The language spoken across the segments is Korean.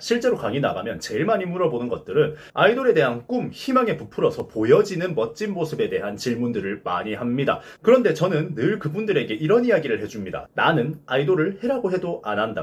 실제로 강의 나가면 제일 많이 물어보는 것들은 아이돌에 대한 꿈, 희망에 부풀어서 보여지는 멋진 모습에 대한 질문들을 많이 합니다. 그런데 저는 늘 그분들에게 이런 이야기를 해줍니다. 나는 아이돌을 해라고 해도 안 한다.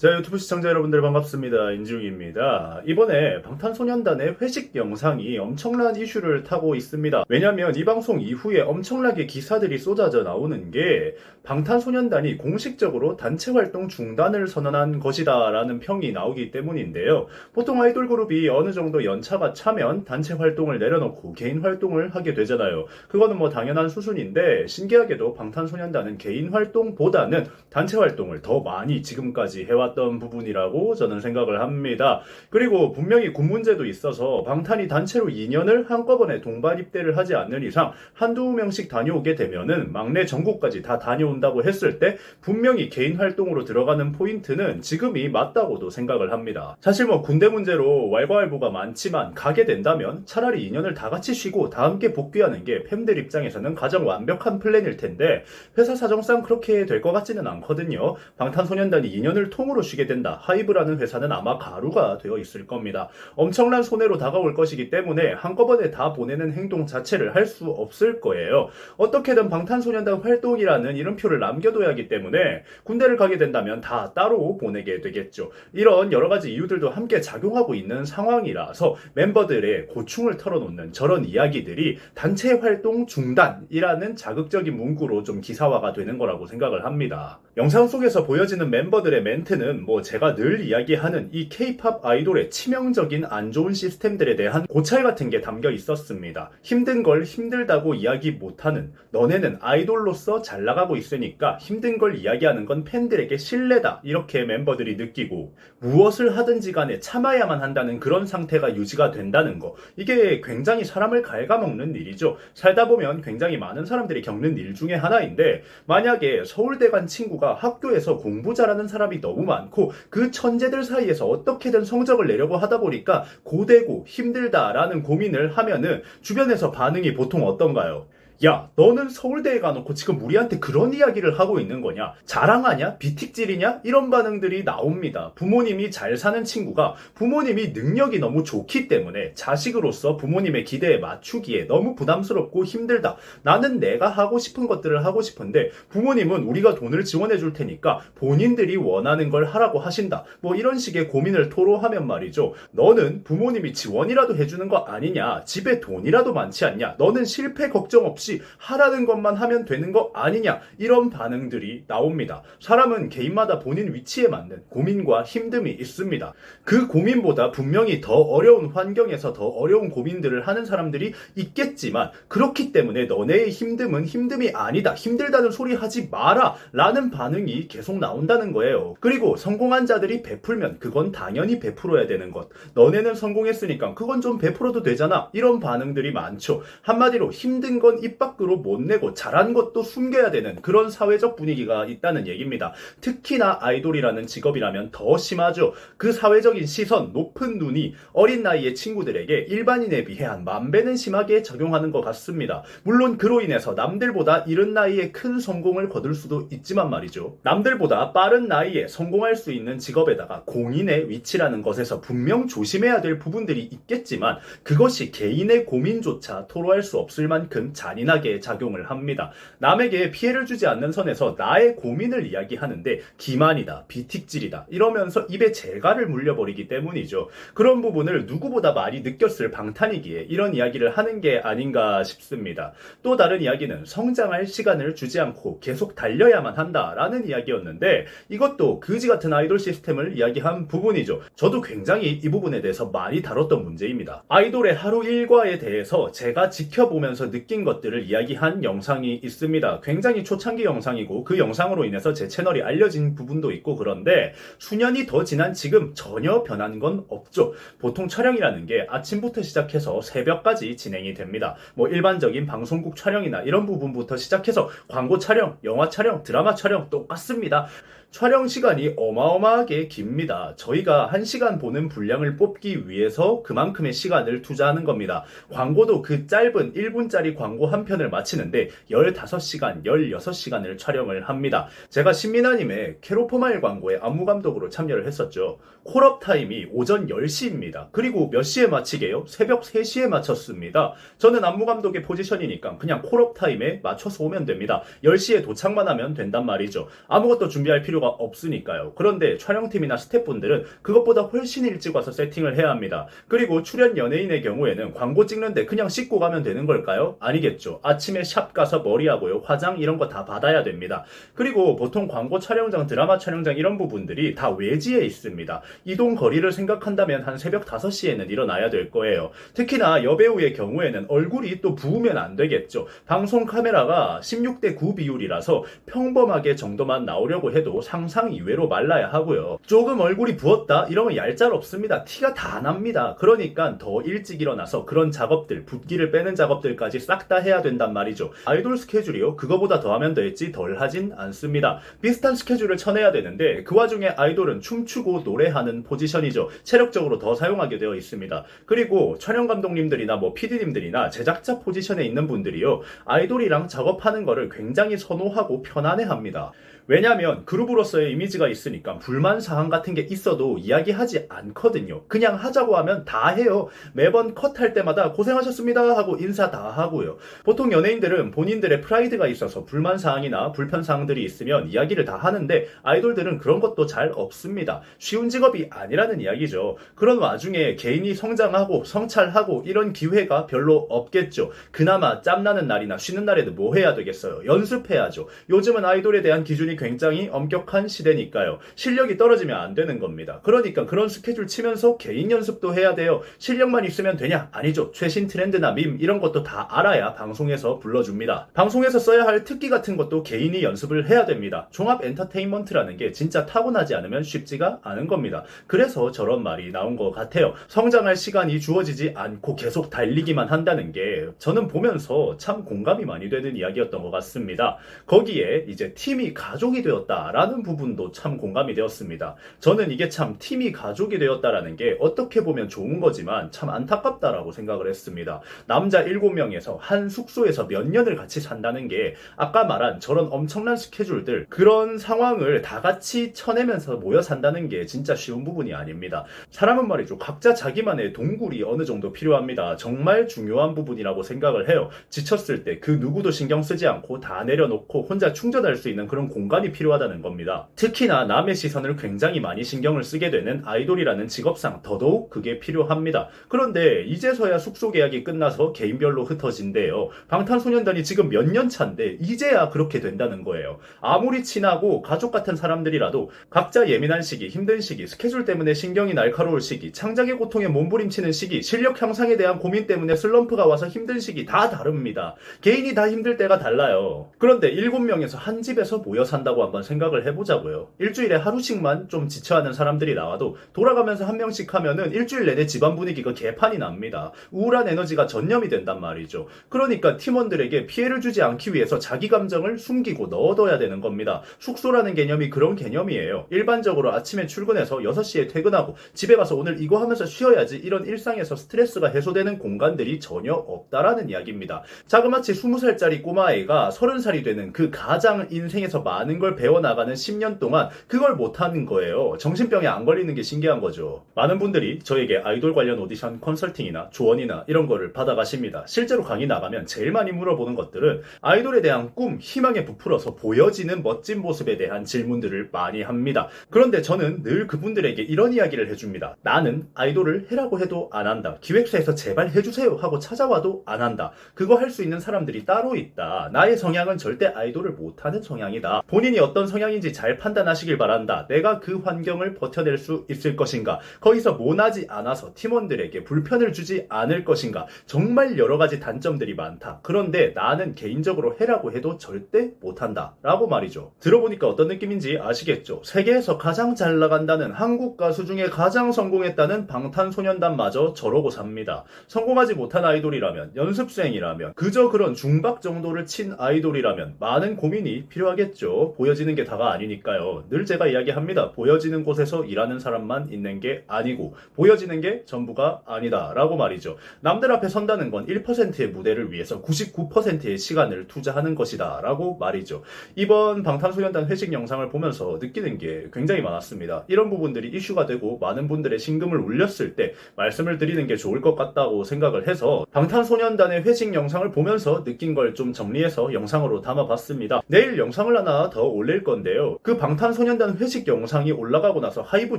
자, 유튜브 시청자 여러분들 반갑습니다. 인중입니다. 이번에 방탄소년단의 회식 영상이 엄청난 이슈를 타고 있습니다. 왜냐면 이 방송 이후에 엄청나게 기사들이 쏟아져 나오는 게 방탄소년단이 공식적으로 단체 활동 중단을 선언한 것이다 라는 평이 나오기 때문인데요. 보통 아이돌 그룹이 어느 정도 연차가 차면 단체 활동을 내려놓고 개인 활동을 하게 되잖아요. 그거는 뭐 당연한 수순인데 신기하게도 방탄소년단은 개인 활동보다는 단체 활동을 더 많이 지금까지 해왔 던 부분이라고 저는 생각을 합니다. 그리고 분명히 군 문제도 있어서 방탄이 단체로 2년을 한꺼번에 동반 입대를 하지 않는 이상 한두 명씩 다녀오게 되면은 막내 전국까지 다 다녀온다고 했을 때 분명히 개인 활동으로 들어가는 포인트는 지금이 맞다고도 생각을 합니다. 사실 뭐 군대 문제로 왈가왈부가 많지만 가게 된다면 차라리 2년을 다 같이 쉬고 다 함께 복귀하는 게 팬들 입장에서는 가장 완벽한 플랜일 텐데 회사 사정상 그렇게 될 것 같지는 않거든요. 방탄소년단이 2년을 통으로 쉬게 된다. 하이브라는 회사는 아마 가루가 되어 있을 겁니다. 엄청난 손해로 다가올 것이기 때문에 한꺼번에 다 보내는 행동 자체를 할 수 없을 거예요. 어떻게든 방탄소년단 활동이라는 이름표를 남겨둬야 하기 때문에 군대를 가게 된다면 다 따로 보내게 되겠죠. 이런 여러 가지 이유들도 함께 작용하고 있는 상황이라서 멤버들의 고충을 털어놓는 저런 이야기들이 단체 활동 중단이라는 자극적인 문구로 좀 기사화가 되는 거라고 생각을 합니다. 영상 속에서 보여지는 멤버들의 멘트는 뭐 제가 늘 이야기하는 이 K-팝 아이돌의 치명적인 안 좋은 시스템들에 대한 고찰 같은 게 담겨 있었습니다. 힘든 걸 힘들다고 이야기 못하는 너네는 아이돌로서 잘 나가고 있으니까 힘든 걸 이야기하는 건 팬들에게 신뢰다 이렇게 멤버들이 느끼고 무엇을 하든지 간에 참아야만 한다는 그런 상태가 유지가 된다는 거 이게 굉장히 사람을 갉아먹는 일이죠. 살다 보면 굉장히 많은 사람들이 겪는 일 중에 하나인데 만약에 서울대 간 친구가 학교에서 공부 잘하는 사람이 너무 많고 그 천재들 사이에서 어떻게든 성적을 내려고 하다 보니까 고되고 힘들다라는 고민을 하면은 주변에서 반응이 보통 어떤가요? 야, 너는 서울대에 가놓고 지금 우리한테 그런 이야기를 하고 있는 거냐? 자랑하냐? 비틱질이냐? 이런 반응들이 나옵니다. 부모님이 잘 사는 친구가 부모님이 능력이 너무 좋기 때문에 자식으로서 부모님의 기대에 맞추기에 너무 부담스럽고 힘들다. 나는 내가 하고 싶은 것들을 하고 싶은데 부모님은 우리가 돈을 지원해 줄 테니까 본인들이 원하는 걸 하라고 하신다. 뭐 이런 식의 고민을 토로하면 말이죠. 너는 부모님이 지원이라도 해주는 거 아니냐? 집에 돈이라도 많지 않냐? 너는 실패 걱정 없이 하라는 것만 하면 되는 거 아니냐 이런 반응들이 나옵니다. 사람은 개인마다 본인 위치에 맞는 고민과 힘듦이 있습니다. 그 고민보다 분명히 더 어려운 환경에서 더 어려운 고민들을 하는 사람들이 있겠지만 그렇기 때문에 너네의 힘듦은 힘듦이 아니다. 힘들다는 소리 하지 마라 라는 반응이 계속 나온다는 거예요. 그리고 성공한 자들이 베풀면 그건 당연히 베풀어야 되는 것. 너네는 성공했으니까 그건 좀 베풀어도 되잖아. 이런 반응들이 많죠. 한마디로 힘든 건 입 밖으로 못 내고 잘한 것도 숨겨야 되는 그런 사회적 분위기가 있다는 얘기입니다. 특히나 아이돌이라는 직업이라면 더 심하죠. 그 사회적인 시선, 높은 눈이 어린 나이의 친구들에게 일반인에 비해 한 만 배는 심하게 적용하는 것 같습니다. 물론 그로 인해서 남들보다 이른 나이에 큰 성공을 거둘 수도 있지만 말이죠. 남들보다 빠른 나이에 성공할 수 있는 직업에다가 공인의 위치라는 것에서 분명 조심해야 될 부분들이 있겠지만 그것이 개인의 고민조차 토로할 수 없을 만큼 잔인 하게 작용을 합니다. 남에게 피해를 주지 않는 선에서 나의 고민을 이야기하는데 기만이다, 비틱질이다 이러면서 입에 재갈을 물려버리기 때문이죠. 그런 부분을 누구보다 많이 느꼈을 방탄이기에 이런 이야기를 하는 게 아닌가 싶습니다. 또 다른 이야기는 성장할 시간을 주지 않고 계속 달려야만 한다라는 이야기였는데 이것도 그지 같은 아이돌 시스템을 이야기한 부분이죠. 저도 굉장히 이 부분에 대해서 많이 다뤘던 문제입니다. 아이돌의 하루 일과에 대해서 제가 지켜보면서 느낀 것들 을 이야기한 영상이 있습니다. 굉장히 초창기 영상이고 그 영상으로 인해서 제 채널이 알려진 부분도 있고 그런데 수년이 더 지난 지금 전혀 변한 건 없죠. 보통 촬영이라는 게 아침부터 시작해서 새벽까지 진행이 됩니다. 뭐 일반적인 방송국 촬영이나 이런 부분부터 시작해서 광고 촬영, 영화 촬영, 드라마 촬영 똑같습니다. 촬영 시간이 어마어마하게 깁니다. 저희가 1시간 보는 분량을 뽑기 위해서 그만큼의 시간을 투자하는 겁니다. 광고도 그 짧은 1분짜리 광고 한한 편을 마치는데 15시간, 16시간을 촬영을 합니다. 제가 신민아님의 캐로포마일 광고에 안무 감독으로 참여를 했었죠. 콜업 타임이 오전 10시입니다. 그리고 몇 시에 마치게요? 새벽 3시에 마쳤습니다. 저는 안무 감독의 포지션이니까 그냥 콜업 타임에 맞춰서 오면 됩니다. 10시에 도착만 하면 된단 말이죠. 아무것도 준비할 필요가 없으니까요. 그런데 촬영팀이나 스태프분들은 그것보다 훨씬 일찍 와서 세팅을 해야 합니다. 그리고 출연 연예인의 경우에는 광고 찍는데 그냥 씻고 가면 되는 걸까요? 아니겠 죠. 아침에 샵 가서 머리하고요. 화장 이런 거 다 받아야 됩니다. 그리고 보통 광고 촬영장, 드라마 촬영장 이런 부분들이 다 외지에 있습니다. 이동 거리를 생각한다면 한 새벽 5시에는 일어나야 될 거예요. 특히나 여배우의 경우에는 얼굴이 또 부으면 안 되겠죠. 방송 카메라가 16대 9 비율이라서 평범하게 정도만 나오려고 해도 상상 이외로 말라야 하고요. 조금 얼굴이 부었다? 이러면 얄짤 없습니다. 티가 다 납니다. 그러니까 더 일찍 일어나서 그런 작업들, 붓기를 빼는 작업들까지 싹 다 해야 된단 말이죠. 아이돌 스케줄이요? 그거보다 더 하면 될지 덜 하진 않습니다. 비슷한 스케줄을 쳐내야 되는데 그 와중에 아이돌은 춤추고 노래하는 포지션이죠. 체력적으로 더 사용하게 되어 있습니다. 그리고 촬영 감독님들이나 뭐 PD님들이나 제작자 포지션에 있는 분들이요. 아이돌이랑 작업하는 거를 굉장히 선호하고 편안해 합니다. 왜냐하면 그룹으로서의 이미지가 있으니까 불만 사항 같은 게 있어도 이야기하지 않거든요. 그냥 하자고 하면 다 해요. 매번 컷할 때마다 고생하셨습니다 하고 인사 다 하고요. 보통 연예인들은 본인들의 프라이드가 있어서 불만 사항이나 불편 사항들이 있으면 이야기를 다 하는데 아이돌들은 그런 것도 잘 없습니다. 쉬운 직업이 아니라는 이야기죠. 그런 와중에 개인이 성장하고 성찰하고 이런 기회가 별로 없겠죠. 그나마 짬나는 날이나 쉬는 날에도 뭐 해야 되겠어요? 연습해야죠. 요즘은 아이돌에 대한 기준이 굉장히 엄격한 시대니까요. 실력이 떨어지면 안 되는 겁니다. 그러니까 그런 스케줄 치면서 개인 연습도 해야 돼요. 실력만 있으면 되냐? 아니죠. 최신 트렌드나 밈 이런 것도 다 알아야 방송에서 불러줍니다. 방송에서 써야 할 특기 같은 것도 개인이 연습을 해야 됩니다. 종합 엔터테인먼트라는 게 진짜 타고나지 않으면 쉽지가 않은 겁니다. 그래서 저런 말이 나온 것 같아요. 성장할 시간이 주어지지 않고 계속 달리기만 한다는 게 저는 보면서 참 공감이 많이 되는 이야기였던 것 같습니다. 거기에 이제 팀이 가족 이 되었다라는 부분도 참 공감이 되었습니다. 저는 이게 참 팀이 가족이 되었다라는 게 어떻게 보면 좋은 거지만 참 안타깝다라고 생각을 했습니다. 남자 7명에서 한 숙소에서 몇 년을 같이 산다는 게 아까 말한 저런 엄청난 스케줄들 그런 상황을 다 같이 쳐내면서 모여 산다는 게 진짜 쉬운 부분이 아닙니다. 사람은 말이죠. 각자 자기만의 동굴이 어느 정도 필요합니다. 정말 중요한 부분이라고 생각을 해요. 지쳤을 때 그 누구도 신경 쓰지 않고 다 내려놓고 혼자 충전할 수 있는 그런 공간 이 필요하다는 겁니다. 특히나 남의 시선을 굉장히 많이 신경을 쓰게 되는 아이돌이라는 직업상 더더욱 그게 필요합니다. 그런데 이제서야 숙소 계약이 끝나서 개인별로 흩어진대요. 방탄소년단이 지금 몇 년 차인데 이제야 그렇게 된다는 거예요. 아무리 친하고 가족 같은 사람들이라도 각자 예민한 시기, 힘든 시기, 스케줄 때문에 신경이 날카로울 시기, 창작의 고통에 몸부림치는 시기, 실력 향상에 대한 고민 때문에 슬럼프가 와서 힘든 시기 다 다릅니다. 개인이 다 힘들 때가 달라요. 그런데 7명에서 한 집에서 모여 산다고 한번 생각을 해보자고요. 일주일에 하루씩만 좀 지쳐하는 사람들이 나와도 돌아가면서 한 명씩 하면은 일주일 내내 집안 분위기가 개판이 납니다. 우울한 에너지가 전염이 된단 말이죠. 그러니까 팀원들에게 피해를 주지 않기 위해서 자기 감정을 숨기고 넣어둬야 되는 겁니다. 숙소라는 개념이 그런 개념이에요. 일반적으로 아침에 출근해서 6시에 퇴근하고 집에 가서 오늘 이거 하면서 쉬어야지 이런 일상에서 스트레스가 해소되는 공간들이 전혀 없다라는 이야기입니다. 자그마치 20살짜리 꼬마애가 30살이 되는 그 가장 인생에서 많은 걸 배워나가는 10년 동안 그걸 못하는 거예요. 정신병에 안 걸리는 게 신기한 거죠. 많은 분들이 저에게 아이돌 관련 오디션 컨설팅이나 조언이나 이런 거를 받아가십니다. 실제로 강의 나가면 제일 많이 물어보는 것들은 아이돌에 대한 꿈, 희망에 부풀어서 보여지는 멋진 모습에 대한 질문들을 많이 합니다. 그런데 저는 늘 그분들에게 이런 이야기를 해줍니다. 나는 아이돌을 해라고 해도 안 한다. 기획사에서 제발 해주세요 하고 찾아와도 안 한다. 그거 할 수 있는 사람들이 따로 있다. 나의 성향은 절대 아이돌을 못하는 성향이다. 본 인이 어떤 성향인지 잘 판단하시길 바란다. 내가 그 환경을 버텨낼 수 있을 것인가? 거기서 모나지 않아서 팀원들에게 불편을 주지 않을 것인가? 정말 여러 가지 단점들이 많다. 그런데 나는 개인적으로 해라고 해도 절대 못한다. 라고 말이죠. 들어보니까 어떤 느낌인지 아시겠죠? 세계에서 가장 잘 나간다는 한국 가수 중에 가장 성공했다는 방탄소년단마저 저러고 삽니다. 성공하지 못한 아이돌이라면, 연습생이라면, 그저 그런 중박 정도를 친 아이돌이라면 많은 고민이 필요하겠죠. 보여지는 게 다가 아니니까요. 늘 제가 이야기합니다. 보여지는 곳에서 일하는 사람만 있는 게 아니고, 보여지는 게 전부가 아니다. 라고 말이죠. 남들 앞에 선다는 건 1%의 무대를 위해 100%에서 99%의 시간을 투자하는 것이다 라고 말이죠. 이번 방탄소년단 회식 영상을 보면서 느끼는 게 굉장히 많았습니다. 이런 부분들이 이슈가 되고 많은 분들의 심금을 울렸을 때 말씀을 드리는 게 좋을 것 같다고 생각을 해서 방탄소년단의 회식 영상을 보면서 느낀 걸 좀 정리해서 영상으로 담아봤습니다. 내일 영상을 하나 더 올릴 건데요. 그 방탄소년단 회식 영상이 올라가고 나서 하이브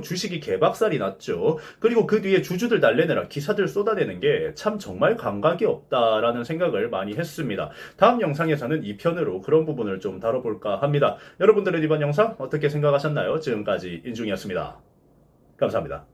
주식이 개박살이 났죠. 그리고 그 뒤에 주주들 달래느라 기사들 쏟아내는 게 참 정말 감각이 없다라는 생각을 많이 했습니다. 다음 영상에서는 이 편으로 그런 부분을 좀 다뤄볼까 합니다. 여러분들은 이번 영상 어떻게 생각하셨나요? 지금까지 인중이었습니다. 감사합니다.